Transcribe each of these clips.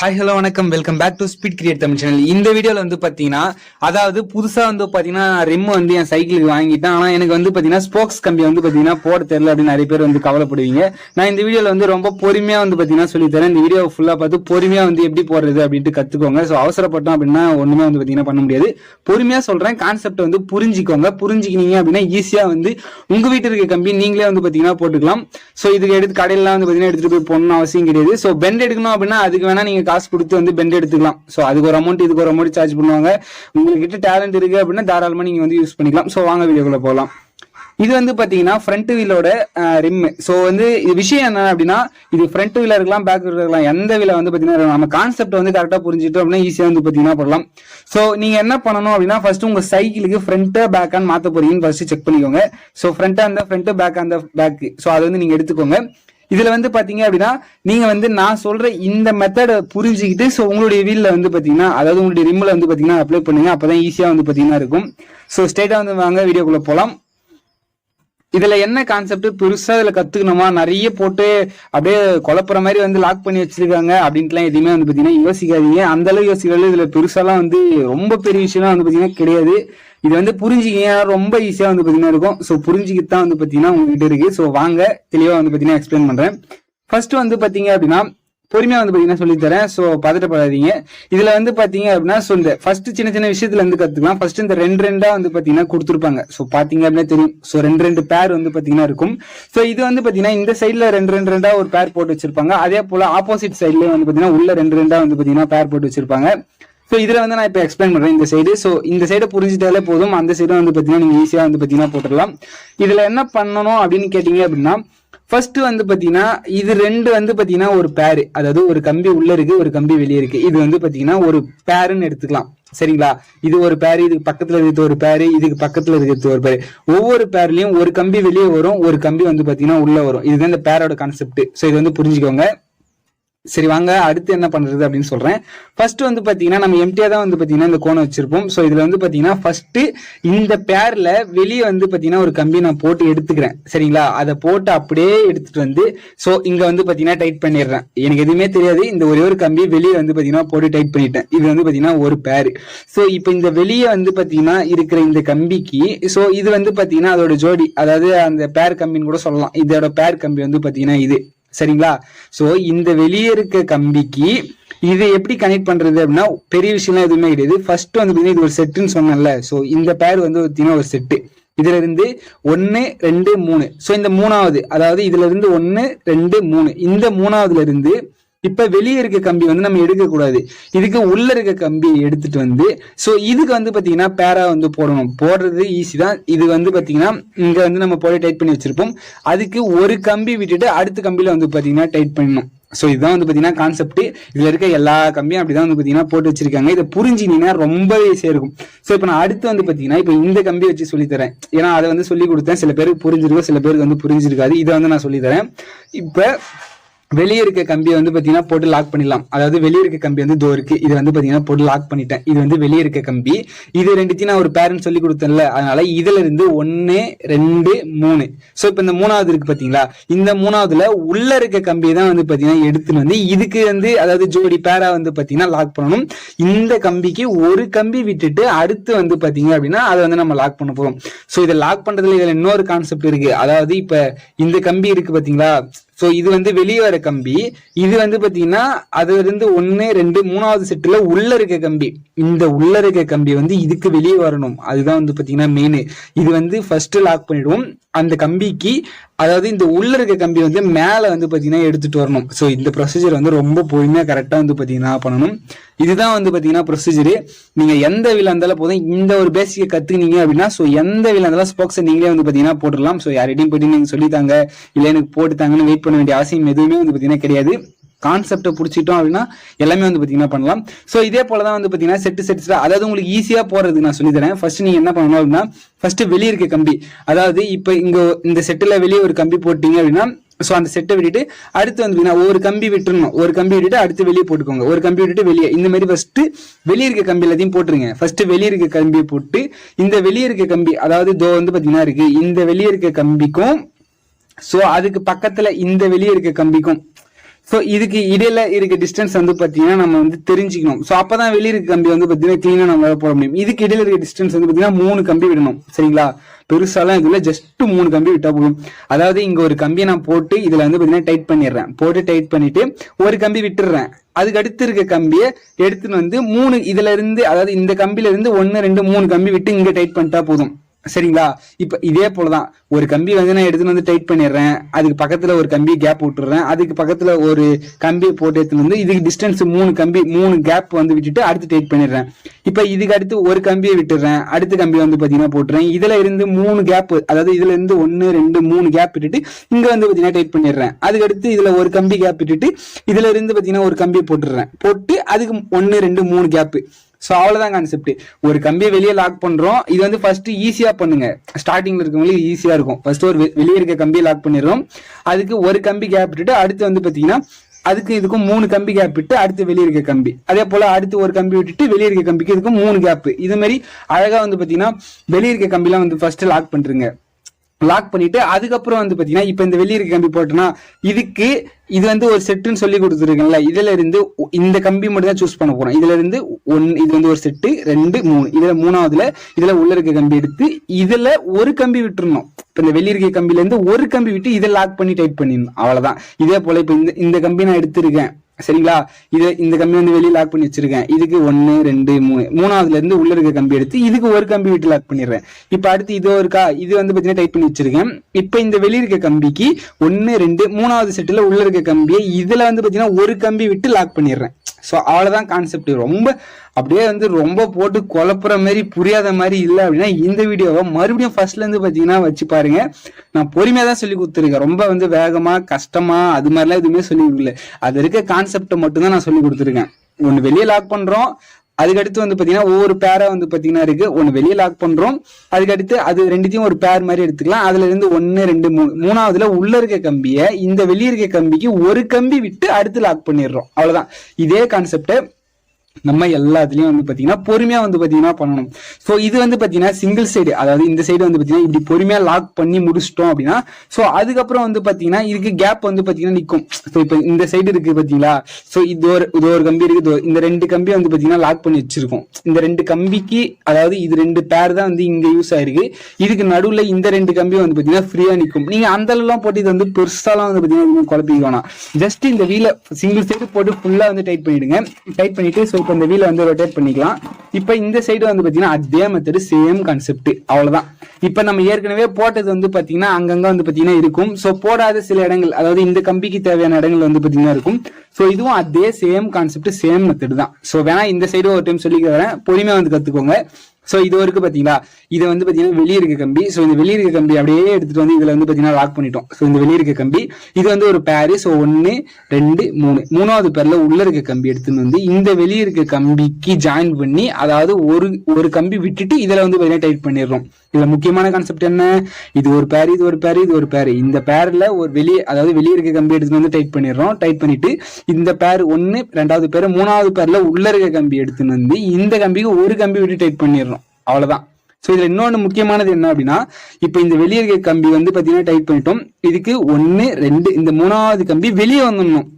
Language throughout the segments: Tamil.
ஹாய் ஹலோ வணக்கம். Welcome back to speed create Tamil channel இந்த வீடியோவில் வந்து பார்த்தீங்கன்னா அதாவது புதுசாக வந்து பார்த்தீங்கன்னா ரிம் வந்து என் சைக்கிளுக்கு வாங்கிட்டேன். ஆனால் எனக்கு வந்து பார்த்தீங்கன்னா ஸ்போக்ஸ் கம்பி வந்து பார்த்தீங்கன்னா போட தெரில அப்படின்னு நிறைய பேர் வந்து கவலைப்படுவீங்க. நான் இந்த வீடியோவில் வந்து ரொம்ப பொறுமையாக வந்து பார்த்தீங்கன்னா சொல்லித்தரேன் இந்த வீடியோ ஃபுல்லாக பார்த்து பொறுமையாக வந்து எப்படி போடுறது அப்படின்ட்டு கற்றுக்கோங்க ஸோ அவசரப்பட்டோம் அப்படின்னா ஒன்றுமே வந்து பார்த்தீங்கன்னா பண்ண முடியாது. பொறுமையாக சொல்கிறேன் கான்செப்ட் வந்து புரிஞ்சிக்கோங்க. புரிஞ்சுக்கினீங்க அப்படின்னா ஈஸியாக வந்து உங்கள் வீட்டில் இருக்க கம்பி நீங்களே வந்து பார்த்தீங்கன்னா போட்டுக்கலாம். ஸோ இதுக்கு எடுத்து கடையிலாம் வந்து பார்த்தீங்கன்னா எடுத்துகிட்டு போய் போகணும்னு அவசியம் கிடையாது. ஸோ பெண்ட் எடுக்கணும் அப்படின்னா அதுக்கு வேணால் நீங்கள் காசு கொடுத்து வந்து பெண்ட் எடுத்துக்கலாம். ஸோ அதுக்கு ஒரு அமௌண்ட் இதுக்கு ஒரு அமௌண்ட் சார்ஜ் பண்ணுவாங்க. உங்ககிட்ட டேலண்ட் இருக்கு அப்படின்னா தாராளமாக நீங்கள் வந்து யூஸ் பண்ணிக்கலாம். ஸோ வாங்க வீடியோக்குள்ள போகலாம் இது வந்து பாத்தீங்கன்னா ஃப்ரண்ட் வீலோட ரிம் ஸோ வந்து இது விஷயம் என்ன அப்படின்னா இது ஃப்ரண்ட் வீலர் இருக்கலாம் பேக் வீலர் இருக்கலாம் எந்த வீல வந்து பாத்தீங்கன்னா நம்ம கான்செப்ட் வந்து கரெக்டா புரிஞ்சுட்டோம் அப்படின்னா ஈஸியா வந்து பாத்தீங்கன்னா போடலாம். ஸோ நீங்க என்ன பண்ணணும் அப்படின்னா ஃபர்ஸ்ட் உங்க சைக்கிளுக்கு ஃப்ரண்ட் பேக்கான்னு மாத்த போறீங்கன்னு ஃபர்ஸ்ட் செக் பண்ணிக்கோங்க. ஸோ ஃப்ரண்ட்டாக அந்த ஃப்ரண்ட் பேக் அந்த பேக் ஸோ அதை வந்து நீங்க எடுத்துக்கோங்க. இதுல வந்து பாத்தீங்க அப்படின்னா நீங்க வந்து நான் சொல்ற இந்த மெத்தட புரிஞ்சுக்கிட்டு ஸோ உங்களுடைய வீல்ல வந்து பாத்தீங்கன்னா அதாவது உங்களுடைய ரிம்ல வந்து பாத்தீங்கன்னா அப்ளை பண்ணுங்க. அப்பதான் ஈஸியா வந்து பாத்தீங்கன்னா இருக்கும். ஸோ ஸ்டேட்டா வந்து வாங்க வீடியோக்குள்ள போலாம். இதுல என்ன கான்செப்ட் பெருசா இதுல கத்துக்கணுமா? நிறைய போட்டு அப்படியே குழப்புற மாதிரி வந்து லாக் பண்ணி வச்சிருக்காங்க அப்படின்ட்டுலாம் எதுவுமே வந்து பாத்தீங்கன்னா யோசிக்காதீங்க. அந்த அளவு யோசிக்கிறது இதுல பெருசாலாம் வந்து ரொம்ப பெரிய விஷயம்லாம் வந்து பாத்தீங்கன்னா கிடையாது. இது வந்து புரிஞ்சுக்கிங்க. ரொம்ப ஈஸியா வந்து பாத்தீங்கன்னா இருக்கும். ஸோ புரிஞ்சுக்கிட்டு தான் வந்து பாத்தீங்கன்னா உங்ககிட்ட இருக்கு. ஸோ வாங்க தெளிவா வந்து பாத்தீங்கன்னா எக்ஸ்பிளைன் பண்றேன். ஃபர்ஸ்ட் வந்து பாத்தீங்க அப்படின்னா பொறுமையா வந்து பாத்தீங்கன்னா சொல்லி தரேன். சோ பதட்டப்படாதீங்க. இதுல வந்து பாத்தீங்க அப்படின்னா சொல்ல. ஃபர்ஸ்ட் சின்ன சின்ன விஷயத்துல இருந்து கத்துக்கலாம். ஃபர்ஸ்ட் இந்த ரெண்டு ரெண்டா வந்து பாத்தீங்கன்னா கொடுத்துருப்பாங்க. சோ பாத்தீங்க அப்படின்னா தெரியும். சோ ரெண்டு ரெண்டு பேர் வந்து பாத்தீங்கன்னா இருக்கும். சோ இது வந்து பாத்தீங்கன்னா இந்த சைடுல ரெண்டு ரெண்டு ரெண்டா ஒரு பேர் போட்டு வச்சிருப்பாங்க. அதே போல ஆப்போசிட் சைட்லயும் வந்து பாத்தீங்கன்னா உள்ள ரெண்டு ரெண்டா வந்து பாத்தீங்கன்னா பேர் போட்டு வச்சிருப்பாங்க. ஸோ இதில் வந்து நான் இப்போ எக்ஸ்பிளைன் பண்ணுறேன் இந்த சைடு ஸோ இந்த சைடை புரிஞ்சுட்டாலே போதும். அந்த சைடு வந்து பார்த்தீங்கன்னா நீங்கள் ஈஸியாக வந்து பார்த்தீங்கன்னா போட்டுடலாம். இதில் என்ன பண்ணணும் அப்படின்னு கேட்டீங்க அப்படின்னா ஃபர்ஸ்ட் வந்து பார்த்தீங்கன்னா இது ரெண்டு வந்து பார்த்தீங்கன்னா ஒரு பேரு அதாவது ஒரு கம்பி உள்ளே இருக்குது ஒரு கம்பி வெளியே இருக்குது இது வந்து பார்த்தீங்கன்னா ஒரு பேருன்னு எடுத்துக்கலாம். சரிங்களா? இது ஒரு பேர் இதுக்கு பக்கத்துல இருக்கிறது ஒரு பேரு இதுக்கு பக்கத்துல இருக்கிறது ஒரு பேர் ஒவ்வொரு பேர்லயும் ஒரு கம்பி வெளியே வரும் ஒரு கம்பி வந்து பாத்தீங்கன்னா உள்ள வரும். இதுதான் இந்த பேரோட கான்செப்ட் ஸோ இது வந்து புரிஞ்சுக்கோங்க. சரி வாங்க அடுத்து என்ன பண்றது அப்படின்னு சொல்றேன். ஃபர்ஸ்ட் வந்து பாத்தீங்கன்னா நம்ம எம்டியா தான் வந்து பாத்தீங்கன்னா இந்த கோணம் வச்சிருப்போம். ஸோ இதுல வந்து பாத்தீங்கன்னா ஃபர்ஸ்ட் இந்த பேர்ல வெளியே வந்து பாத்தீங்கன்னா ஒரு கம்பி நான் போட்டு எடுத்துக்கிறேன். சரிங்களா? அதை போட்டு அப்படியே எடுத்துட்டு வந்து ஸோ இங்க வந்து பாத்தீங்கன்னா டைட் பண்ணிடுறேன். எனக்கு எதுவுமே தெரியாது. இந்த ஒரே ஒரு கம்பி வெளியே வந்து பாத்தீங்கன்னா போட்டு டைட் பண்ணிட்டேன். இது வந்து பாத்தீங்கன்னா ஒரு பேர் ஸோ இப்போ இந்த வெளியே வந்து பாத்தீங்கன்னா இருக்கிற இந்த கம்பிக்கு ஸோ இது வந்து பாத்தீங்கன்னா அதோட ஜோடி அதாவது அந்த பேர் கம்பின்னு கூட சொல்லலாம். இதோட பேர் கம்பி வந்து பாத்தீங்கன்னா இது. சரிங்களா? ஸோ இந்த வெளியே இருக்க கம்பிக்கு இதை எப்படி கனெக்ட் பண்றது அப்படின்னா பெரிய விஷயம்லாம் எதுவுமே கிடையாது. ஃபர்ஸ்ட் வந்து பார்த்தீங்கன்னா இது ஒரு செட்டுன்னு சொன்னேன்ல. ஸோ இந்த பேர் வந்து பார்த்தீங்கன்னா ஒரு செட்டு இதுல இருந்து ஒன்னு ரெண்டு மூணு. ஸோ இந்த மூணாவது அதாவது இதுல இருந்து ஒன்னு ரெண்டு மூணு. இந்த மூணாவதுல இருந்து இப்ப வெளியே இருக்க கம்பி வந்து நம்ம எடுக்கக்கூடாது. இதுக்கு உள்ள இருக்க கம்பி எடுத்துட்டு வந்து ஸோ இதுக்கு வந்து பாத்தீங்கன்னா பேரா வந்து போடணும். போடுறது ஈஸி தான். இது வந்து பாத்தீங்கன்னா இங்க வந்து நம்ம போட டைட் பண்ணி வச்சிருப்போம். அதுக்கு ஒரு கம்பி விட்டுட்டு அடுத்த கம்பியில வந்து பாத்தீங்கன்னா டைட் பண்ணணும். ஸோ இதுதான் வந்து பார்த்தீங்கன்னா கான்செப்ட் இதில் இருக்க எல்லா கம்பியும் அப்படி தான் வந்து பார்த்தீங்கன்னா போட்டு வச்சிருக்காங்க. இதை புரிஞ்சுனீங்கன்னா ரொம்ப ஈஸியாக இருக்கும். ஸோ இப்போ நான் அடுத்து வந்து பார்த்தீங்கன்னா இப்போ இந்த கம்பி வச்சு சொல்லித்தரேன். ஏன்னா அதை வந்து சொல்லி கொடுத்தேன். சில பேருக்கு புரிஞ்சிருக்கும் சில பேருக்கு வந்து புரிஞ்சிருக்காது. இதை வந்து நான் சொல்லித்தரேன். இப்போ வெளியே இருக்க கம்பியை வந்து பார்த்தீங்கன்னா போட்டு லாக் பண்ணிடலாம். அதாவது வெளியே இருக்க கம்பி வந்து தோ இருக்கு. இது வந்து பார்த்தீங்கன்னா போட்டு லாக் பண்ணிட்டேன். இது வந்து வெளியே இருக்க கம்பி. இது ரெண்டுத்தையும் நான் ஒரு பேரண்ட் சொல்லி கொடுத்தேன்ல. அதனால இதுல இருந்து ஒன்னு ரெண்டு மூணு. ஸோ இப்போ இந்த மூணாவது இருக்கு பார்த்தீங்களா இந்த மூணாவதுல உள்ள இருக்க கம்பியை தான் வந்து பார்த்தீங்கன்னா எடுத்துன்னு வந்து இதுக்கு வந்து அதாவது ஜோடி பேரா வந்து பார்த்தீங்கன்னா லாக் பண்ணணும். இந்த கம்பிக்கு ஒரு கம்பி விட்டுட்டு அடுத்து வந்து பார்த்தீங்க அப்படின்னா அதை வந்து நம்ம லாக் பண்ண போகிறோம் ஸோ இதை லாக் பண்ணுறதுல இதில் இன்னொரு கான்செப்ட் இருக்கு. அதாவது இப்போ இந்த கம்பி இருக்கு பார்த்தீங்களா சோ இது வந்து வெளியே வர கம்பி. இது வந்து பாத்தீங்கன்னா அதுல இருந்து ஒன்று ரெண்டு மூணாவது செட்டுல உள்ள இருக்க கம்பி. இந்த உள்ள இருக்க கம்பி வந்து இதுக்கு வெளியே வரணும். அதுதான் வந்து பாத்தீங்கன்னா மெயின் இது வந்து ஃபர்ஸ்ட் லாக் பண்ணிடுவோம். அந்த கம்பிக்கு அதாவது இந்த உள்ள இருக்க கம்பி வந்து மேலே வந்து பார்த்தீங்கன்னா எடுத்துட்டு வரணும். ஸோ இந்த ப்ரொசீஜர் வந்து ரொம்ப பொறுமையாக கரெக்டாக வந்து பார்த்தீங்கன்னா பண்ணணும். இதுதான் வந்து பார்த்தீங்கன்னா ப்ரொசீஜர் நீங்கள் எந்த வீல இருந்தாலும் போதும் இந்த ஒரு பேசிக்கை கற்றுக்கினீங்க அப்படின்னா ஸோ எந்த வீல இருந்தாலும் ஸ்போக்ஸை நீங்களே வந்து பார்த்தீங்கன்னா போட்டுடலாம். ஸோ யார்கிட்டயும் போயிட்டு நீங்கள் சொல்லித்தாங்க இல்லை எனக்கு போட்டுத்தாங்கன்னு வெயிட் பண்ண வேண்டிய அவசியம் எதுவுமே வந்து பார்த்தீங்கன்னா கிடையாது. கான்செப்டை பிடிச்சிட்டோம் அப்படின்னா எல்லாமே வந்து பார்த்தீங்கன்னா பண்ணலாம். ஸோ இதே போலதான் வந்து பார்த்தீங்கன்னா செட்டு செட்டு அதாவது உங்களுக்கு ஈஸியாக போகிறதுக்கு நான் சொல்லித்தரேன் ஃபர்ஸ்ட் நீங்கள் என்ன பண்ணணும் அப்படின்னா ஃபர்ஸ்ட் வெளியே இருக்க கம்பி. அதாவது இப்போ இங்கே இந்த செட்டில் வெளியே ஒரு கம்பி போட்டீங்க அப்படின்னா ஸோ அந்த செட்டை விட்டுட்டு அடுத்து வந்து ஒரு கம்பி விட்டுருணும் ஒரு கம்பி விட்டுட்டு அடுத்து வெளியே போட்டுக்கோங்க. ஒரு கம்பி விட்டுட்டு வெளியே. இந்த மாதிரி ஃபர்ஸ்ட் வெளியே இருக்க கம்பி எல்லாத்தையும் போட்டுருங்க. ஃபர்ஸ்ட் வெளியே இருக்க கம்பியை போட்டு இந்த வெளியே இருக்க கம்பி அதாவது தோ வந்து பார்த்தீங்கன்னா இருக்கு. இந்த வெளியே இருக்க கம்பிக்கும் ஸோ அதுக்கு பக்கத்தில் இந்த வெளியே இருக்க கம்பிக்கும் ஸோ இதுக்கு இடையில இருக்க டிஸ்டன்ஸ் வந்து பார்த்தீங்கன்னா நம்ம வந்து தெரிஞ்சுக்கணும். ஸோ அப்பதான் வெளியே இருக்க கம்பி வந்து பார்த்தீங்கன்னா கிளீனா நம்மளால போட முடியும். இதுக்கு இடையில இருக்க டிஸ்டன்ஸ் வந்து பார்த்தீங்கன்னா மூணு கம்பி விடணும். சரிங்களா? பெருசாலாம் இதுல ஜஸ்ட் மூணு கம்பி விட்டா போதும். அதாவது இங்க ஒரு கம்பியை நான் போட்டு இதுல வந்து பார்த்தீங்கன்னா டைட் பண்ணிடுறேன். போட்டு டைட் பண்ணிட்டு ஒரு கம்பி விட்டுடுறேன். அதுக்கு அடுத்து இருக்க கம்பியை எடுத்துன்னு வந்து மூணு இதுல இருந்து அதாவது இந்த கம்பியில இருந்து ஒன்னு ரெண்டு மூணு கம்பி விட்டு இங்க டைட் பண்ணிட்டா போதும். சரிங்களா? இப்போ இதே போலதான். ஒரு கம்பி வந்து நான் எடுத்துன்னு வந்து டைட் பண்ணிடுறேன். அதுக்கு பக்கத்தில் ஒரு கம்பி கேப் விட்டுறேன் அதுக்கு பக்கத்தில் ஒரு கம்பி போட்டு எடுத்துன்னு வந்து இதுக்கு டிஸ்டன்ஸ் மூணு கம்பி மூணு கேப் வந்து விட்டுட்டு அடுத்து டைட் பண்ணிடுறேன். இப்போ இதுக்கு அடுத்து ஒரு கம்பியை விட்டுறேன் அடுத்த கம்பி வந்து பார்த்தீங்கன்னா போட்டுறேன் இதில் இருந்து மூணு கேப் அதாவது இதுல இருந்து ஒன்று ரெண்டு மூணு கேப் விட்டுட்டு இங்கே வந்து பார்த்தீங்கன்னா டைட் பண்ணிடுறேன். அதுக்கு அடுத்து இதில் ஒரு கம்பி கேப் விட்டுட்டு இதுல இருந்து பார்த்தீங்கன்னா ஒரு கம்பியை போட்டுடுறேன். போட்டு அதுக்கு ஒன்று ரெண்டு மூணு கேப்பு ஸோ அவ்வளோதான் கான்செப்ட் ஒரு கம்பியை வெளியே லாக் பண்ணுறோம் இது வந்து ஃபர்ஸ்ட் ஈஸியாக பண்ணுங்க. ஸ்டார்டிங்கில் இருக்கவங்களுக்கு ஈஸியாக இருக்கும். ஃபர்ஸ்ட் ஒரு வெ- வெளியே இருக்க கம்பியை லாக் பண்ணிடுறோம். அதுக்கு ஒரு கம்பி கேப் விட்டுட்டு அடுத்து வந்து பார்த்தீங்கன்னா அதுக்கு இதுக்கும் மூணு கம்பி கேப் விட்டு அடுத்து வெளியே இருக்க கம்பி. அதே போல் அடுத்து ஒரு கம்பி விட்டுட்டு வெளியே இருக்க கம்பிக்கு இதுக்கும் மூணு கேப் இது மாதிரி அழகாக வந்து பார்த்தீங்கன்னா வெளியே இருக்க கம்பிலாம் வந்து ஃபர்ஸ்ட் லாக் பண்றீங்க. லாக் பண்ணிட்டு அதுக்கப்புறம் வந்து பாத்தீங்கன்னா இப்ப இந்த வெளியிருக்க கம்பி போட்டோம்னா இதுக்கு இது வந்து ஒரு செட்டுன்னு சொல்லி கொடுத்துருக்கேன்ல இதுல இருந்து இந்த கம்பி மட்டும் தான் சூஸ் பண்ண போறோம். இதுல இருந்து ஒன் இது வந்து ஒரு செட்டு ரெண்டு மூணு. இதுல மூணாவதுல இதுல உள்ள இருக்க கம்பி எடுத்து இதுல ஒரு கம்பி விட்டுருணும் இப்ப இந்த வெளியிருக்க கம்பில இருந்து ஒரு கம்பி விட்டு இதை லாக் பண்ணி டைட் பண்ணிடணும். அவ்வளவுதான். இதே போல இப்ப இந்த இந்த கம்பி நான் எடுத்திருக்கேன். சரிங்களா? இது இந்த கம்பி வந்து வெளியே லாக் பண்ணி வச்சிருக்கேன். இதுக்கு ஒன்னு ரெண்டு மூணு மூணாவதுல இருந்து உள்ள இருக்க கம்பி எடுத்து இதுக்கு ஒரு கம்பி விட்டு லாக் பண்ணிடுறேன். இப்ப அடுத்து இதோ இருக்கா இது வந்து பாத்தீங்கன்னா டைப் பண்ணி வச்சிருக்கேன். இப்ப இந்த வெளியே இருக்க கம்பிக்கு ஒன்னு ரெண்டு மூணாவது செட்டுல உள்ள இருக்க கம்பியை இதுல வந்து பாத்தீங்கன்னா ஒரு கம்பி விட்டு லாக் பண்ணிடுறேன். சோ அவ்வளவுதான் கான்செப்ட் ரொம்ப அப்படியே வந்து ரொம்ப போட்டு குழப்புற மாதிரி புரியாத மாதிரி இல்லை அப்படின்னா இந்த வீடியோவை மறுபடியும் ஃபர்ஸ்ட்லேருந்து பார்த்தீங்கன்னா வச்சு பாருங்க. நான் பொறுமையாக தான் சொல்லி கொடுத்துருக்கேன். ரொம்ப வந்து வேகமாக கஷ்டமாக அது மாதிரிலாம் எதுவுமே சொல்லி கொடுக்கல. அது இருக்க கான்செப்டை மட்டும்தான் நான் சொல்லி கொடுத்துருக்கேன். ஒன்று வெளியே லாக் பண்ணுறோம் அதுக்கடுத்து வந்து பாத்தீங்கன்னா ஒவ்வொரு பேரா வந்து பாத்தீங்கன்னா இருக்கு. ஒன்று வெளியே லாக் பண்றோம். அதுக்கடுத்து அது ரெண்டுத்தையும் ஒரு பேர் மாதிரி எடுத்துக்கலாம். அதுல இருந்து ஒன்னு ரெண்டு மூணு மூணாவதுல உள்ள இருக்க கம்பியை இந்த வெளியே இருக்க கம்பிக்கு ஒரு கம்பி விட்டு அடுத்து லாக் பண்ணிடுறோம். அவ்வளவுதான். இதே கான்செப்ட் நம்ம எல்லாத்துலயும் வந்து பாத்தீங்கன்னா பொறுமையா வந்து பாத்தீங்கன்னா பண்ணணும். சோ இது வந்து பாத்தீங்கன்னா சிங்கிள் சைடு அதாவது இந்த சைடு வந்து பாத்தீங்கன்னா இப்படி பொறுமையா லாக் பண்ணி முடிச்சிட்டோம் அப்படின்னா சோ அதுக்கப்புறம் வந்து பாத்தீங்கன்னா இதுக்கு கேப் வந்து பாத்தீங்கன்னா நிக்கும். இப்போ இந்த சைடு இருக்கு பாத்தீங்களா? சோ இது ஒரு இது ஒரு கம்பி இருக்கு இந்த ரெண்டு கம்பி வந்து பாத்தீங்கன்னா லாக் பண்ணி வச்சிருக்கோம். இந்த ரெண்டு கம்பிக்கு அதாவது இது ரெண்டு பேர் தான் வந்து இங்க யூஸ் ஆயிருக்கு. இதுக்கு நடுவுல இந்த ரெண்டு கம்பி வந்து பாத்தீங்கன்னா ஃப்ரீயா நிக்கும். நீங்க அந்த அளவுலாம் போட்டு இது வந்து பெருசாலாம் வந்து பாத்தீங்கன்னா குழப்பிக்கோனா குழப்பிக்க வேணாம். ஜஸ்ட் இந்த வீல சிங்கிள் சைடு போட்டு ஃபுல்லா வந்து டைட் பண்ணிடுங்க. டைட் பண்ணிட்டு ஸோ இப்போ இந்த வீல வந்து ரொட்டேட் பண்ணிக்கலாம். இப்போ இந்த சைடு வந்து பார்த்தீங்கன்னா அதே மெத்தடு சேம் கான்செப்ட் அவ்வளோதான் இப்போ நம்ம ஏற்கனவே போட்டது வந்து பாத்தீங்கன்னா அங்கங்க வந்து பாத்தீங்கன்னா இருக்கும். ஸோ போடாத சில இடங்கள் அதாவது இந்த கம்பிக்கு தேவையான இடங்கள் வந்து பார்த்தீங்கன்னா இருக்கும். ஸோ இதுவும் அதே சேம் கான்செப்ட் சேம் மெத்தட் தான். ஸோ வேணா இந்த சைடு ஒரு டைம் சொல்லிக்கிறேன் பொறுமையாக வந்து கற்றுக்கோங்க ஸோ இது வரைக்கும் பார்த்தீங்களா இது வந்து பார்த்தீங்கன்னா வெளியிருக்க கம்பி. ஸோ இந்த வெளியிருக்க கம்பி அப்படியே எடுத்துட்டு வந்து இதில் வந்து பார்த்தீங்கன்னா லாக் பண்ணிட்டோம். ஸோ இந்த வெளியிருக்க கம்பி. இது வந்து ஒரு பேரு ஸோ ஒன்று ரெண்டு மூணு. மூணாவது பேரில் உள்ள இருக்க கம்பி எடுத்துன்னு வந்து இந்த வெளியே இருக்க கம்பிக்கு ஜாயின் பண்ணி அதாவது ஒரு ஒரு கம்பி விட்டுட்டு இதில் வந்து பார்த்தீங்கன்னா டைட் பண்ணிடுறோம். இதுல முக்கியமான கான்செப்ட் என்ன? இது ஒரு பேர் இது ஒரு பேர் இது ஒரு பேர் இந்த பேர்ல ஒரு வெளியே அதாவது வெளிய இருக்க கம்பி எடுத்துட்டு வந்து டைட் பண்ணிடுறோம். டைட் பண்ணிட்டு இந்த பேர் ஒன்னு ரெண்டாவது பேர் மூணாவது பேர்ல உள்ள இருக்க கம்பி எடுத்துன்னு வந்து இந்த கம்பிக்கு ஒரு கம்பி விட்டு டைட் பண்ணிடுறோம். அவ்வளவுதான். ஸோ இதில் இன்னொன்று முக்கியமானது என்ன அப்படின்னா இப்போ இந்த வெளியே இருக்க கம்பி வந்து பார்த்தீங்கன்னா டைட் பண்ணிட்டோம். இதுக்கு ஒன்று ரெண்டு இந்த மூணாவது கம்பி வெளியே வந்துடணும்.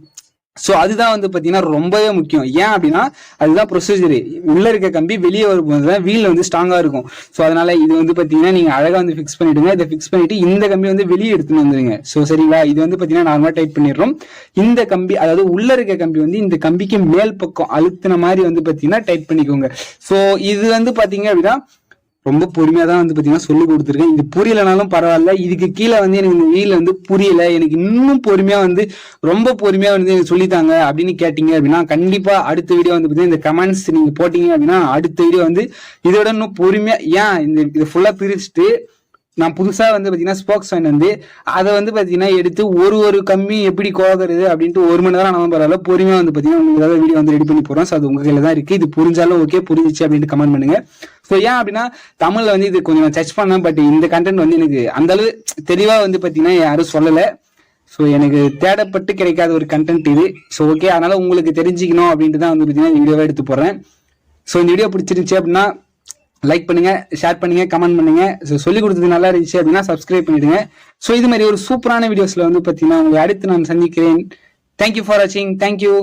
ஸோ அதுதான் வந்து பார்த்தீங்கன்னா ரொம்பவே முக்கியம். ஏன் அப்படின்னா அதுதான் ப்ரொசீஜர் உள்ளே இருக்க கம்பி வெளியே வரும்போது தான் வீல் வந்து ஸ்ட்ராங்காக இருக்கும். ஸோ அதனால இது வந்து பார்த்தீங்கன்னா நீங்கள் அழகாக வந்து ஃபிக்ஸ் பண்ணிவிடுங்க இதை ஃபிக்ஸ் பண்ணிட்டு இந்த கம்பி வந்து வெளியே எடுத்துன்னு வந்துடுங்க ஸோ சரிங்களா இது வந்து பார்த்தீங்கன்னா நார்மலாக டைட் பண்ணிடுறோம். இந்த கம்பி அதாவது உள்ளே இருக்க கம்பி வந்து இந்த கம்பிக்கு மேல் பக்கம் அழுத்தின மாதிரி வந்து பார்த்தீங்கன்னா டைட் பண்ணிக்கோங்க. ஸோ இது வந்து பார்த்தீங்க அப்படின்னா ரொம்ப பொறுமையா தான் வந்து பாத்தீங்கன்னா சொல்லி கொடுத்துருக்கேன். இது புரியலனாலும் பரவாயில்ல. இதுக்கு கீழே வந்து எனக்கு இந்த வீல வந்து புரியல. எனக்கு இன்னும் பொறுமையா வந்து ரொம்ப பொறுமையா வந்து எனக்கு சொல்லித்தாங்க அப்படின்னு கேட்டீங்க அப்படின்னா கண்டிப்பா அடுத்த வீடியோ வந்து பாத்தீங்கன்னா இந்த கமெண்ட்ஸ் நீங்க போட்டீங்க அப்படின்னா அடுத்த வீடியோ வந்து இதோட இன்னும் பொறுமையா ஏன் இந்த இது ஃபுல்லா பிரிச்சுட்டு நான் புதுசாக வந்து பார்த்தீங்கன்னா ஸ்போக்ஸ் ஃபேன் வந்து அதை வந்து பார்த்தீங்கன்னா எடுத்து ஒரு ஒரு கம்மி எப்படி கோகிறது அப்படின்ட்டு ஒரு மணி நேரம் நான் பரவாயில்ல. பொறுமையாக வந்து பார்த்தீங்கன்னா உங்களுக்கு வீடியோ வந்து ரெடி பண்ணி போகிறோம் ஸோ அது உங்கள் கையில் தான் இருக்குது இது புரிஞ்சாலும் ஓகே புரிஞ்சிச்சு அப்படின்ட்டு கமெண்ட் பண்ணுங்க. ஸோ ஏன் அப்படின்னா தமிழில் வந்து இது கொஞ்சம் நான் சர்ச் பண்ணேன் பட் இந்த கண்டென்ட் வந்து எனக்கு அந்தளவு தெளிவாக வந்து பார்த்தீங்கன்னா யாரும் சொல்லலை. ஸோ எனக்கு தேடப்பட்டு கிடைக்காத ஒரு கண்டென்ட் இது. ஸோ ஓகே அதனால் உங்களுக்கு தெரிஞ்சுக்கணும் அப்படின்ட்டு தான் வந்து பார்த்தீங்கன்னா வீடியோவாக எடுத்து போகிறேன் ஸோ இந்த வீடியோ பிடிச்சிருந்துச்சு அப்படின்னா லைக் பண்ணுங்க ஷேர் பண்ணுங்க கமெண்ட் பண்ணுங்க. ஸோ சொல்லி கொடுத்தது நல்லா இருந்துச்சு அப்படின்னா சப்ஸ்கிரைப் பண்ணிடுங்க. ஸோ இது மாதிரி ஒரு சூப்பரான வீடியோஸ்ல வந்து பார்த்தீங்கன்னா உங்களை அடுத்து நான் சந்திக்கிறேன். தேங்க்யூ ஃபார் வாட்சிங் தேங்க்யூ